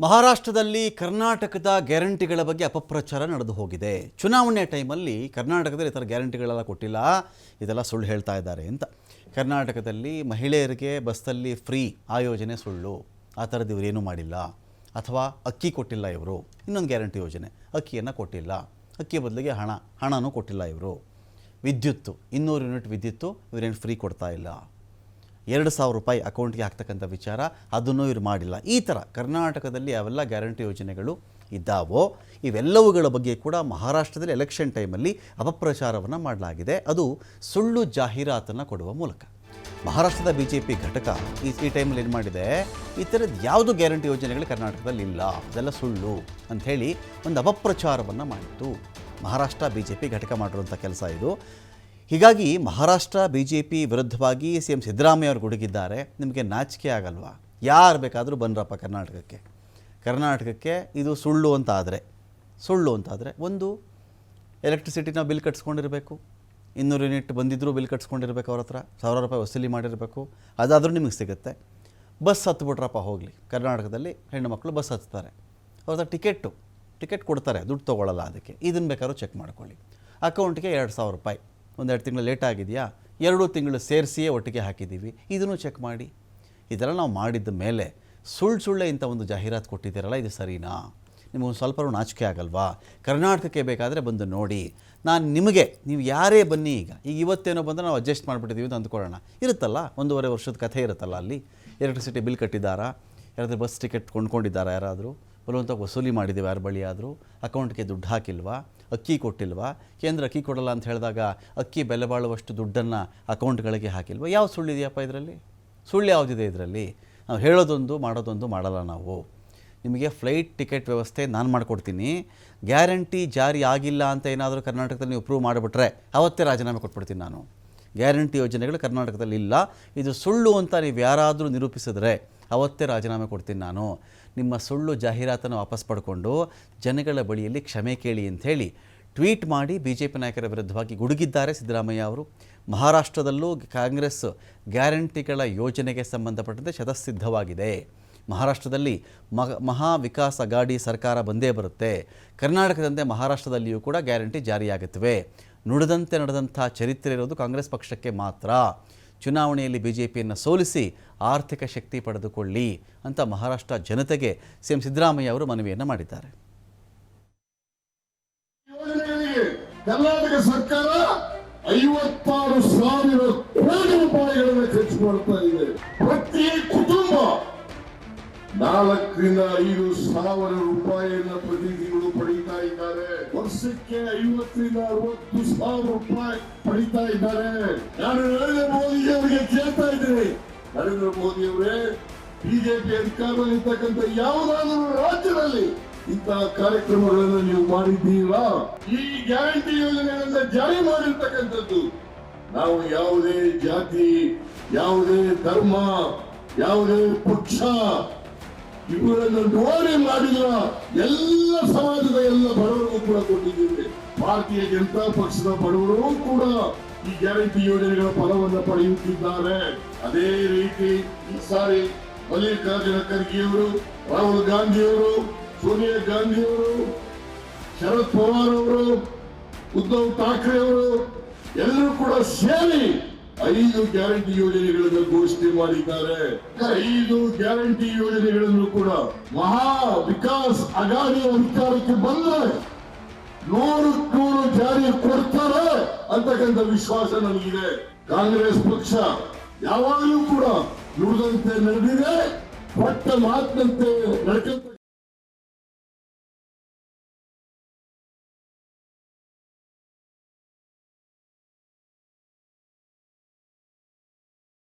ಮಹಾರಾಷ್ಟ್ರದಲ್ಲಿ ಕರ್ನಾಟಕದ ಗ್ಯಾರಂಟಿಗಳ ಬಗ್ಗೆ ಅಪಪ್ರಚಾರ ನಡೆದು ಹೋಗಿದೆ. ಚುನಾವಣೆ ಟೈಮಲ್ಲಿ ಕರ್ನಾಟಕದಲ್ಲಿ ಈ ಥರ ಗ್ಯಾರಂಟಿಗಳೆಲ್ಲ ಕೊಟ್ಟಿಲ್ಲ. ಇದೆಲ್ಲ ಸುಳ್ಳು ಹೇಳ್ತಾ ಇದ್ದಾರೆ ಅಂತ. ಕರ್ನಾಟಕದಲ್ಲಿ ಮಹಿಳೆಯರಿಗೆ ಬಸ್ಸಲ್ಲಿ ಫ್ರೀ ಆ ಯೋಜನೆ ಸುಳ್ಳು. ಆ ಥರದ್ದು ಇವರೇನೂ ಮಾಡಿಲ್ಲ. ಅಥವಾ ಅಕ್ಕಿ ಕೊಟ್ಟಿಲ್ಲ ಇವರು. ಇನ್ನೊಂದು ಗ್ಯಾರಂಟಿ ಯೋಜನೆ. ಅಕ್ಕಿಯನ್ನು ಕೊಟ್ಟಿಲ್ಲ. ಅಕ್ಕಿ ಬದಲಿಗೆ ಹಣ, ಹಣನೂ ಕೊಟ್ಟಿಲ್ಲ ಇವರು. ವಿದ್ಯುತ್ತು, ಇನ್ನೂರು ಯೂನಿಟ್ ವಿದ್ಯುತ್ತು ಇವರೇನು ಫ್ರೀ ಕೊಡ್ತಾ ಇಲ್ಲ. ಎರಡು ಸಾವಿರ ರೂಪಾಯಿ ಅಕೌಂಟ್ಗೆ ಹಾಕ್ತಕ್ಕಂಥ ವಿಚಾರ ಅದನ್ನು ಇವರು ಮಾಡಿಲ್ಲ. ಈ ಥರ ಕರ್ನಾಟಕದಲ್ಲಿ ಅವೆಲ್ಲ ಗ್ಯಾರಂಟಿ ಯೋಜನೆಗಳು ಇದ್ದಾವೋ, ಇವೆಲ್ಲವುಗಳ ಬಗ್ಗೆ ಕೂಡ ಮಹಾರಾಷ್ಟ್ರದಲ್ಲಿ ಎಲೆಕ್ಷನ್ ಟೈಮಲ್ಲಿ ಅಪಪ್ರಚಾರವನ್ನು ಮಾಡಲಾಗಿದೆ. ಅದು ಸುಳ್ಳು ಜಾಹೀರಾತನ್ನು ಕೊಡುವ ಮೂಲಕ. ಮಹಾರಾಷ್ಟ್ರದ ಬಿ ಜೆ ಪಿ ಘಟಕ ಈ ಈ ಟೈಮಲ್ಲಿ ಏನು ಮಾಡಿದೆ? ಈ ಥರದ್ದು ಯಾವುದು ಗ್ಯಾರಂಟಿ ಯೋಜನೆಗಳು ಕರ್ನಾಟಕದಲ್ಲಿ ಇಲ್ಲ, ಅದೆಲ್ಲ ಸುಳ್ಳು ಅಂಥೇಳಿ ಒಂದು ಅಪಪ್ರಚಾರವನ್ನು ಮಾಡಿತು ಮಹಾರಾಷ್ಟ್ರ ಬಿ ಜೆ ಪಿ ಘಟಕ ಮಾಡಿರುವಂಥ ಕೆಲಸ ಇದು. ಹೀಗಾಗಿ ಮಹಾರಾಷ್ಟ್ರ ಬಿ ಜೆ ಪಿ ವಿರುದ್ಧವಾಗಿ ಸಿ ಎಂ ಸಿದ್ದರಾಮಯ್ಯ ಅವರು ಗುಡುಗಿದ್ದಾರೆ. ನಿಮಗೆ ನಾಚಿಕೆ ಆಗಲ್ವಾ? ಯಾರು ಬೇಕಾದರೂ ಬಂದ್ರಪ್ಪ ಕರ್ನಾಟಕಕ್ಕೆ. ಕರ್ನಾಟಕಕ್ಕೆ ಇದು ಸುಳ್ಳು ಅಂತ ಆದರೆ ಸುಳ್ಳು ಅಂತಾದರೆ ಒಂದು ಎಲೆಕ್ಟ್ರಿಸಿಟಿನ ಬಿಲ್ ಕಟ್ಸ್ಕೊಂಡಿರಬೇಕು, ಇನ್ನೂರು ಯೂನಿಟ್ ಬಂದಿದ್ದರೂ ಬಿಲ್ ಕಟ್ಸ್ಕೊಂಡಿರ್ಬೇಕು ಅವ್ರ ಹತ್ರ ಸಾವಿರ ರೂಪಾಯಿ ವಸೂಲಿ ಮಾಡಿರಬೇಕು, ಅದಾದರೂ ನಿಮಗೆ ಸಿಗುತ್ತೆ. ಬಸ್ ಹತ್ಬಿಟ್ರಪ್ಪ ಹೋಗಲಿ. ಕರ್ನಾಟಕದಲ್ಲಿ ಹೆಣ್ಣು ಮಕ್ಕಳು ಬಸ್ ಹತ್ತಾರೆ. ಅವ್ರ ಹತ್ರ ಟಿಕೆಟು ಟಿಕೆಟ್ ಕೊಡ್ತಾರೆ, ದುಡ್ಡು ತೊಗೊಳ್ಳಲ್ಲ ಅದಕ್ಕೆ. ಇದನ್ನು ಬೇಕಾದ್ರೂ ಚೆಕ್ ಮಾಡ್ಕೊಳ್ಳಿ. ಅಕೌಂಟ್ಗೆ ಎರಡು ಸಾವಿರ ರೂಪಾಯಿ. ಒಂದೆರಡು ತಿಂಗಳು ಲೇಟ್ ಆಗಿದೆಯಾ? ಎರಡು ತಿಂಗಳು ಸೇರಿಸಿಯೇ ಒಟ್ಟಿಗೆ ಹಾಕಿದ್ದೀವಿ. ಇದನ್ನು ಚೆಕ್ ಮಾಡಿ. ಇದೆಲ್ಲ ನಾವು ಮಾಡಿದ್ದ ಮೇಲೆ ಸುಳ್ಳು ಸುಳ್ಳೆ ಇಂಥ ಒಂದು ಜಾಹೀರಾತು ಕೊಟ್ಟಿದ್ದೀರಲ್ಲ, ಇದು ಸರಿನಾ? ನಿಮಗೊಂದು ಸ್ವಲ್ಪ ನಾಚಿಕೆ ಆಗಲ್ವಾ? ಕರ್ನಾಟಕಕ್ಕೆ ಬೇಕಾದರೆ ಬಂದು ನೋಡಿ. ನಾನು ನಿಮಗೆ, ನೀವು ಯಾರೇ ಬನ್ನಿ ಈಗ ಈಗ ಇವತ್ತೇನೋ ಬಂದರೆ ನಾವು ಅಡ್ಜಸ್ಟ್ ಮಾಡಿಬಿಟ್ಟಿದ್ದೀವಿ ಅಂತ ಅಂದ್ಕೊಳ್ಳೋಣ. ಇರುತ್ತಲ್ಲ, ಒಂದೂವರೆ ವರ್ಷದ ಕಥೆ ಇರುತ್ತಲ್ಲ ಅಲ್ಲಿ? ಎಲೆಕ್ಟ್ರಿಸಿಟಿ ಬಿಲ್ ಕಟ್ಟಿದ್ದಾರಾ? ಯಾರಾದರೂ ಬಸ್ ಟಿಕೆಟ್ ಕೊಂಡ್ಕೊಂಡಿದ್ದಾರಾ ಯಾರಾದರೂ? ಬಲವಂತ ವಸೂಲಿ ಮಾಡಿದ್ದೀವಿ, ಯಾರ ಬಳಿ ಆದರೂ ಅಕೌಂಟ್ಗೆ ದುಡ್ಡು ಹಾಕಿಲ್ವಾ? ಅಕ್ಕಿ ಕೊಟ್ಟಿಲ್ವಾ? ಕೇಂದ್ರ ಅಕ್ಕಿ ಕೊಡಲ್ಲ ಅಂತ ಹೇಳಿದಾಗ ಅಕ್ಕಿ ಬೆಲೆ ಬಾಳುವಷ್ಟು ದುಡ್ಡನ್ನು ಅಕೌಂಟ್ಗಳಿಗೆ ಹಾಕಿಲ್ವ? ಯಾವ ಸುಳ್ಳಿದೆಯಪ್ಪ ಇದರಲ್ಲಿ? ಸುಳ್ಳು ಯಾವುದಿದೆ ಇದರಲ್ಲಿ? ನಾವು ಹೇಳೋದೊಂದು ಮಾಡೋದೊಂದು ಮಾಡಲ್ಲ ನಾವು. ನಿಮಗೆ ಫ್ಲೈಟ್ ಟಿಕೆಟ್ ವ್ಯವಸ್ಥೆ ನಾನು ಮಾಡಿಕೊಡ್ತೀನಿ. ಗ್ಯಾರಂಟಿ ಜಾರಿ ಆಗಿಲ್ಲ ಅಂತ ಏನಾದರೂ ಕರ್ನಾಟಕದಲ್ಲಿ ನೀವು ಪ್ರೂವ್ ಮಾಡಿಬಿಟ್ರೆ ಅವತ್ತೇ ರಾಜೀನಾಮೆ ಕೊಟ್ಬಿಡ್ತೀನಿ ನಾನು. ಗ್ಯಾರಂಟಿ ಯೋಜನೆಗಳು ಕರ್ನಾಟಕದಲ್ಲಿ ಇಲ್ಲ. ಇದು ಸುಳ್ಳು ಅಂತ ನೀವು ಯಾರಾದರೂ ನಿರೂಪಿಸಿದ್ರೆ ಅವತ್ತೇ ರಾಜೀನಾಮೆ ಕೊಡ್ತೀನಿ ನಾನು. ನಿಮ್ಮ ಸುಳ್ಳು ಜಾಹೀರಾತನ್ನು ವಾಪಸ್ ಪಡ್ಕೊಂಡು ಜನಗಳ ಬಳಿಯಲ್ಲಿ ಕ್ಷಮೆ ಕೇಳಿ ಅಂಥೇಳಿ ಟ್ವೀಟ್ ಮಾಡಿ ಬಿ ಜೆ ಪಿ ನಾಯಕರ ವಿರುದ್ಧವಾಗಿ ಗುಡುಗಿದ್ದಾರೆ ಸಿದ್ದರಾಮಯ್ಯ ಅವರು. ಮಹಾರಾಷ್ಟ್ರದಲ್ಲೂ ಕಾಂಗ್ರೆಸ್ ಗ್ಯಾರಂಟಿಗಳ ಯೋಜನೆಗೆ ಸಂಬಂಧಪಟ್ಟಂತೆ ಶತಸಿದ್ಧವಾಗಿದೆ. ಮಹಾರಾಷ್ಟ್ರದಲ್ಲಿ ಮಗ, ಮಹಾ ವಿಕಾಸ ಅಗಾಡಿ ಸರ್ಕಾರ ಬಂದೇ ಬರುತ್ತೆ. ಕರ್ನಾಟಕದಂತೆ ಮಹಾರಾಷ್ಟ್ರದಲ್ಲಿಯೂ ಕೂಡ ಗ್ಯಾರಂಟಿ ಜಾರಿಯಾಗುತ್ತವೆ. ನುಡಿದಂತೆ ನಡೆದಂಥ ಚರಿತ್ರೆ ಇರೋದು ಕಾಂಗ್ರೆಸ್ ಪಕ್ಷಕ್ಕೆ ಮಾತ್ರ. ಚುನಾವಣೆಯಲ್ಲಿ ಬಿ ಜೆ ಪಿಯನ್ನು ಸೋಲಿಸಿ ಆರ್ಥಿಕ ಶಕ್ತಿ ಪಡೆದುಕೊಳ್ಳಿ ಅಂತ ಮಹಾರಾಷ್ಟ್ರ ಜನತೆಗೆ ಸಿ ಎಂ ಸಿದ್ದರಾಮಯ್ಯ ಅವರು ಮನವಿಯನ್ನು ಮಾಡಿದ್ದಾರೆ. ಕರ್ನಾಟಕ ಸರ್ಕಾರ ಐವತ್ತಾರು ಸಾವಿರ ಕೋಟಿ ರೂಪಾಯಿಗಳನ್ನು ಖರ್ಚು ಮಾಡ್ತಾ ಇದೆ. ಪ್ರತಿ ಕುಟುಂಬ ನಾಲ್ಕರಿಂದ ಐದು ಸಾವಿರ ರೂಪಾಯಿಯನ್ನು ಪ್ರತಿ ತಿಂಗಳು ವರ್ಷಕ್ಕೆ ಐವತ್ತರಿಂದ ಅರವತ್ತು ಸಾವಿರ ರೂಪಾಯಿ ಪಡೀತಾ ಇದ್ದಾರೆ. ನಾನು ನರೇಂದ್ರ ಮೋದಿ ಅವರಿಗೆ ಕೇಳ್ತಾ ಇದ್ದೀನಿ. ನರೇಂದ್ರ ಮೋದಿ ಅವರೇ, ಬಿಜೆಪಿ ಅಧಿಕಾರದಲ್ಲಿ ಇರ್ತಕ್ಕಂಥ ಯಾವುದಾದರೂ ರಾಜ್ಯದಲ್ಲಿ ಇಂತಹ ಕಾರ್ಯಕ್ರಮಗಳನ್ನು ನೀವು ಮಾಡಿದ್ದೀರಾ? ಈ ಗ್ಯಾರಂಟಿ ಯೋಜನೆಗಳನ್ನ ಜಾರಿ ಮಾಡಿರ್ತಕ್ಕಂಥದ್ದು ನಾವು ಯಾವುದೇ ಜಾತಿ, ಯಾವುದೇ ಧರ್ಮ, ಯಾವುದೇ ಪಕ್ಷ ಇವುಗಳನ್ನು ನೋಡಿ ಮಾಡಿಲ್ಲ ಎಲ್ಲ ಸಮಾಜದ ಎಲ್ಲ ಬಡವರಿಗೂ ಕೂಡ ಕೊಟ್ಟಿದ್ದೇವೆ. ಭಾರತೀಯ ಜನತಾ ಪಕ್ಷದ ಬಡವರು ಕೂಡ ಈ ಗ್ಯಾರಂಟಿ ಯೋಜನೆಗಳ ಫಲವನ್ನು ಪಡೆಯುತ್ತಿದ್ದಾರೆ. ಅದೇ ರೀತಿ ಈ ಸಾರಿ ಮಲ್ಲಿಕಾರ್ಜುನ ಖರ್ಗೆಯವರು, ರಾಹುಲ್ ಗಾಂಧಿಯವರು, ಸೋನಿಯಾ ಗಾಂಧಿಯವರು, ಶರದ್ ಪವಾರ್ ಅವರು, ಉದ್ಧವ್ ಠಾಕ್ರೆ ಅವರು ಎಲ್ಲರೂ ಕೂಡ ಸೇರಿ ಐದು ಗ್ಯಾರಂಟಿ ಯೋಜನೆಗಳನ್ನು ಘೋಷಣೆ ಮಾಡಿದ್ದಾರೆ. ಐದು ಗ್ಯಾರಂಟಿ ಯೋಜನೆಗಳನ್ನು ಕೂಡ ಮಹಾ ವಿಕಾಸ್ ಅಗಾಡಿ ಅಧಿಕಾರಕ್ಕೆ ಬಂದರೆ ನೂರು ನೂರು ಜಾರಿ ಕೊಡ್ತಾರೆ ಅಂತಕ್ಕಂಥ ವಿಶ್ವಾಸ ನನಗಿದೆ ಕಾಂಗ್ರೆಸ್ ಪಕ್ಷ ಯಾವಾಗಲೂ ಕೂಡ ನುಡಿದಂತೆ ನಡೆದಿದೆ. ಪಟ್ಟ ಮಾತಿನಂತೆ ನಡ್ಕೊಂತ